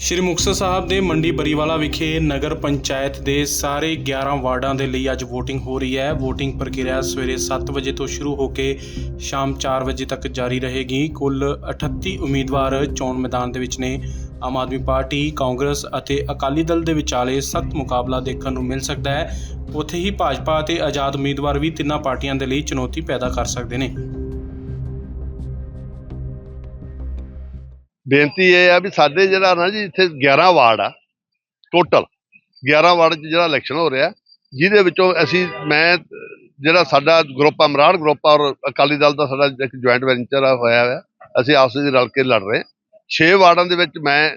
ਸ਼੍ਰੀ ਮੁਕਤਸਰ ਸਾਹਿਬ ਦੇ ਮੰਡੀ ਬਰੀਵਾਲਾ ਵਿਖੇ ਨਗਰ ਪੰਚਾਇਤ ਦੇ ਸਾਰੇ 11 ਵਾਰਡਾਂ ਦੇ ਲਈ ਅੱਜ VOTING ਹੋ ਰਹੀ ਹੈ। VOTING ਪ੍ਰਕਿਰਿਆ ਸਵੇਰੇ 7 ਵਜੇ ਤੋਂ ਸ਼ੁਰੂ ਹੋ ਕੇ ਸ਼ਾਮ 4 ਵਜੇ ਤੱਕ ਜਾਰੀ ਰਹੇਗੀ। ਕੁੱਲ 38 ਉਮੀਦਵਾਰ ਚੋਣ ਮੈਦਾਨ ਦੇ ਵਿੱਚ ਨੇ। ਆਮ ਆਦਮੀ ਪਾਰਟੀ, ਕਾਂਗਰਸ ਅਤੇ ਅਕਾਲੀ ਦਲ ਦੇ ਵਿਚਾਲੇ ਸਖਤ ਮੁਕਾਬਲਾ ਦੇਖਣ ਨੂੰ ਮਿਲ ਸਕਦਾ ਹੈ। ਉੱਥੇ ਹੀ ਭਾਜਪਾ ਅਤੇ ਆਜ਼ਾਦ ਉਮੀਦਵਾਰ ਵੀ ਤਿੰਨਾਂ ਪਾਰਟੀਆਂ ਦੇ ਲਈ ਚੁਣੌਤੀ ਪੈਦਾ ਕਰ ਸਕਦੇ ਨੇ। ਬੇਨਤੀ ਇਹ ਆ ਵੀ ਸਾਡੇ ਜਿਹੜਾ ਨਾ ਜੀ ਇੱਥੇ 11 ਵਾਰਡ ਆ ਟੋਟਲ 11 ਵਾਰਡ 'ਚ ਜਿਹੜਾ ਇਲੈਕਸ਼ਨ ਹੋ ਰਿਹਾ, ਜਿਹਦੇ ਵਿੱਚੋਂ ਅਸੀਂ, ਮੈਂ ਜਿਹੜਾ ਸਾਡਾ ਗਰੁੱਪ ਆ, ਮਰਾੜ ਗਰੁੱਪ ਆ ਔਰ ਅਕਾਲੀ ਦਲ ਦਾ ਸਾਡਾ ਇੱਕ ਜੁਆਇੰਟ ਵੈਂਚਰ ਆ, ਹੋਇਆ ਹੋਇਆ, ਅਸੀਂ ਆਪਸ ਵਿੱਚ ਰਲ ਕੇ ਲੜ ਰਹੇ 6 ਵਾਰਡਾਂ ਦੇ ਵਿੱਚ ਮੈਂ,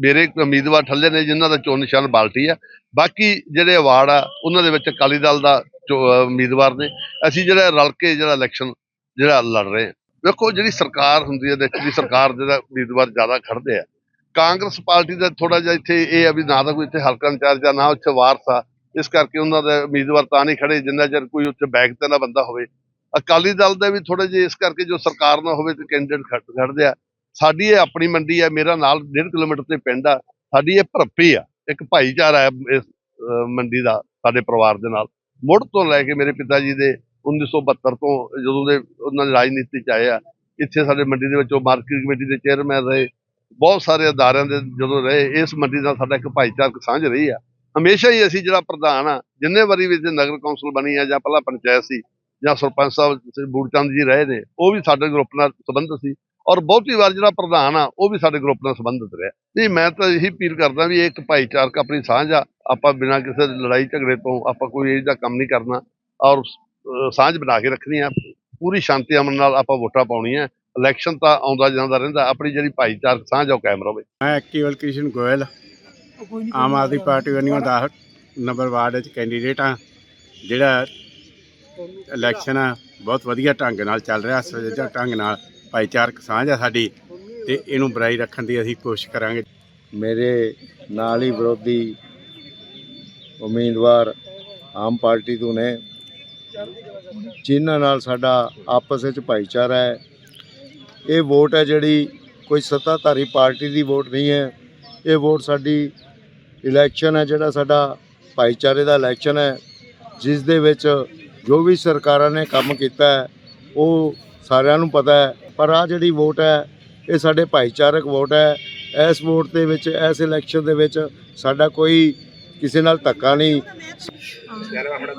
ਮੇਰੇ ਉਮੀਦਵਾਰ ਠੱਲੇ ਨੇ ਜਿਨ੍ਹਾਂ ਦਾ ਚੋਣ ਨਿਸ਼ਾਨ ਬਾਲਟੀ ਆ। ਬਾਕੀ ਜਿਹੜੇ ਵਾਰਡ ਆ, ਉਹਨਾਂ ਦੇ ਵਿੱਚ ਅਕਾਲੀ ਦਲ ਦਾ ਚੋ- ਉਮੀਦਵਾਰ ਨੇ। ਅਸੀਂ ਜਿਹੜਾ ਰਲ ਕੇ ਜਿਹੜਾ ਇਲੈਕਸ਼ਨ ਜਿਹੜਾ ਲੜ ਰਹੇ ਹਾਂ। ਵੇਖੋ, ਜਿਹੜੀ ਸਰਕਾਰ ਹੁੰਦੀ ਹੈ ਦੇਸ਼ ਦੀ ਸਰਕਾਰ ਜਿਹੜਾ ਉਮੀਦਵਾਰ ਜ਼ਿਆਦਾ ਖੜਦੇ ਆ। ਕਾਂਗਰਸ ਪਾਰਟੀ ਦਾ ਥੋੜਾ ਜਿਹਾ ਇੱਥੇ ਇਹ ਆ ਵੀ ਨਾ ਤਾਂ ਕੋਈ ਇੱਥੇ ਹਲਕਾ ਇੰਚਾਰਜ ਆ, ਨਾ ਉੱਥੇ ਵਾਰਸ ਆ। ਇਸ ਕਰਕੇ ਉਹਨਾਂ ਦੇ ਉਮੀਦਵਾਰ ਤਾਂ ਨਹੀਂ ਖੜੇ, ਜਿੰਨਾ ਚਿਰ ਕੋਈ ਉੱਥੇ ਬੈਗ ਤੇ ਨਾ ਬੰਦਾ ਹੋਵੇ। ਅਕਾਲੀ ਦਲ ਦੇ ਵੀ ਥੋੜੇ ਜਿਹਾ ਇਸ ਕਰਕੇ ਜੋ ਸਰਕਾਰ ਨਾ ਹੋਵੇ ਤੇ ਕੈਂਡੀਡੇਟ ਖੜਦੇ ਆ। ਸਾਡੀ ਇਹ ਆਪਣੀ ਮੰਡੀ ਆ, ਮੇਰਾ ਨਾਲ 1.5 ਕਿਲੋਮੀਟਰ ਤੇ ਪਿੰਡ ਆ। ਸਾਡੀ ਇਹ ਭਰਪੀ ਆ, ਇੱਕ ਭਾਈਚਾਰਾ ਹੈ ਇਸ ਮੰਡੀ ਦਾ, ਸਾਡੇ ਪਰਿਵਾਰ ਦੇ ਨਾਲ। ਮੁੜ ਤੋਂ ਲੈ ਕੇ ਮੇਰੇ ਪਿਤਾ ਜੀ ਦੇ 1972 ਤੋਂ ਜਦੋਂ ਦੇ ਉਹਨਾਂ ਦੇ ਰਾਜਨੀਤੀ ਚ ਆਏ ਆ, ਇੱਥੇ ਸਾਡੇ ਮੰਡੀ ਦੇ ਵਿੱਚ ਉਹ ਮਾਰਕੀਟ ਕਮੇਟੀ ਦੇ ਚੇਅਰਮੈਨ ਰਹੇ, ਬਹੁਤ ਸਾਰੇ ਅਦਾਰਿਆਂ ਦੇ ਜਦੋਂ ਰਹੇ, ਇਸ ਮੰਡੀ ਨਾਲ ਸਾਡਾ ਇੱਕ ਭਾਈਚਾਰਕ ਸਾਂਝ ਰਹੀ ਆ। ਹਮੇਸ਼ਾ ਹੀ ਅਸੀਂ ਜਿਹੜਾ ਪ੍ਰਧਾਨ ਆ, ਜਿੰਨੇ ਵਾਰੀ ਵੀ ਇੱਥੇ ਨਗਰ ਕੌਂਸਲ ਬਣੀ ਆ ਜਾਂ ਪਹਿਲਾਂ ਪੰਚਾਇਤ ਸੀ, ਜਾਂ ਸਰਪੰਚ ਸਾਹਿਬ ਸ- ਬੂੜਚੰਦ ਜੀ ਰਹੇ ਨੇ, ਉਹ ਵੀ ਸਾਡੇ ਗਰੁੱਪ ਨਾਲ ਸੰਬੰਧਿਤ ਸੀ। ਔਰ ਬਹੁਤੀ ਵਾਰ ਜਿਹੜਾ ਪ੍ਰਧਾਨ ਆ, ਉਹ ਵੀ ਸਾਡੇ ਗਰੁੱਪ ਨਾਲ ਸੰਬੰਧਿਤ ਰਿਹਾ। ਨਹੀਂ, ਮੈਂ ਤਾਂ ਇਹੀ ਅਪੀਲ ਕਰਦਾ ਵੀ ਇਹ ਇੱਕ ਭਾਈਚਾਰਕ ਆਪਣੀ ਸਾਂਝ ਆ, ਆਪਾਂ ਬਿਨਾਂ ਕਿਸੇ ਲੜਾਈ ਝਗੜੇ ਤੋਂ ਆਪਾਂ ਕੋਈ ਇਹਦਾ ਕੰਮ ਨਹੀਂ ਕਰਨਾ। ਔਰ ਸਾਂਝ ਬਣਾ ਕੇ ਰੱਖਣੀ ਆ। ਪੂਰੀ ਸ਼ਾਂਤੀ ਅਮਨ ਨਾਲ ਆਪਾਂ ਵੋਟਾਂ ਪਾਉਣੀਆਂ ਇਲੈਕਸ਼ਨ ਤਾਂ ਆਉਂਦਾ ਜਾਂਦਾ ਰਹਿੰਦਾ ਆਪਣੀ ਜਿਹੜੀ ਭਾਈਚਾਰਕ ਸਾਂਝ ਆ ਉਹ ਕਾਇਮ ਰਵੇ। ਮੈਂ ਕੇਵਲ ਕ੍ਰਿਸ਼ਨ ਗੋਇਲ ਆਮ ਆਦਮੀ ਪਾਰਟੀ ਵੱਲੋਂ ਦਾ ਨੰਬਰ ਵਾਰਡ ਵਿੱਚ ਕੈਂਡੀਡੇਟ ਆ। ਜਿਹੜਾ ਇਲੈਕਸ਼ਨ ਆ ਬਹੁਤ ਵਧੀਆ ਢੰਗ ਨਾਲ ਚੱਲ ਰਿਹਾ ਸੁਚੱਜਾ ਢੰਗ ਨਾਲ ਭਾਈਚਾਰਕ ਸਾਂਝ ਆ ਸਾਡੀ ਤੇ ਇਹਨੂੰ ਬਰਾਈ ਰੱਖਣ ਦੀ ਅਸੀਂ ਕੋਸ਼ਿਸ਼ ਕਰਾਂਗੇ। ਮੇਰੇ ਨਾਲ ਹੀ ਵਿਰੋਧੀ ਉਮੀਦਵਾਰ ਆਮ ਪਾਰਟੀ ਤੋਂ ਨੇ। ਜਿਨ੍ਹਾਂ ਨਾਲ ਸਾਡਾ ਆਪਸ ਵਿੱਚ ਭਾਈਚਾਰਾ ਹੈ। ਇਹ ਵੋਟ ਹੈ ਜਿਹੜੀ ਕੋਈ ਸੱਤਾਧਾਰੀ ਪਾਰਟੀ ਦੀ ਵੋਟ ਨਹੀਂ ਹੈ। ਇਹ ਵੋਟ ਸਾਡੀ ਇਲੈਕਸ਼ਨ ਹੈ, ਜਿਹੜਾ ਸਾਡਾ ਭਾਈਚਾਰੇ ਦਾ ਇਲੈਕਸ਼ਨ ਹੈ। ਜਿਸ ਦੇ ਵਿੱਚ ਜੋ ਵੀ ਸਰਕਾਰਾਂ ਨੇ ਕੰਮ ਕੀਤਾ ਹੈ, ਉਹ ਸਾਰਿਆਂ ਨੂੰ ਪਤਾ ਹੈ। ਪਰ ਆ ਜਿਹੜੀ ਵੋਟ ਹੈ, ਇਹ ਸਾਡੇ ਭਾਈਚਾਰਕ ਵੋਟ ਹੈ। ਇਸ ਵੋਟ ਦੇ ਵਿੱਚ, ਇਸ ਇਲੈਕਸ਼ਨ ਦੇ ਵਿੱਚ ਸਾਡਾ ਕੋਈ ਕਿਸੇ ਨਾਲ ਧੱਕਾ ਨਹੀਂ।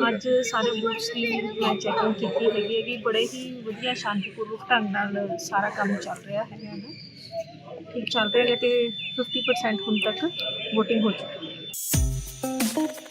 ਅੱਜ ਸਾਰੇ ਬੂਥਸ ਦੀ ਮੈਂ ਚੈਕਿੰਗ ਕੀਤੀ ਹੈਗੀ ਹੈ ਕਿ ਬੜੇ ਹੀ ਵਧੀਆ ਸ਼ਾਂਤੀਪੂਰਵਕ ਢੰਗ ਨਾਲ ਸਾਰਾ ਕੰਮ ਚੱਲ ਰਿਹਾ ਹੈਗਾ ਠੀਕ ਚੱਲ ਰਿਹਾ ਹੈ ਤੇ 50% ਹੁਣ ਤੱਕ VOTING ਹੋ ਚੁੱਕੀ ਹੈ।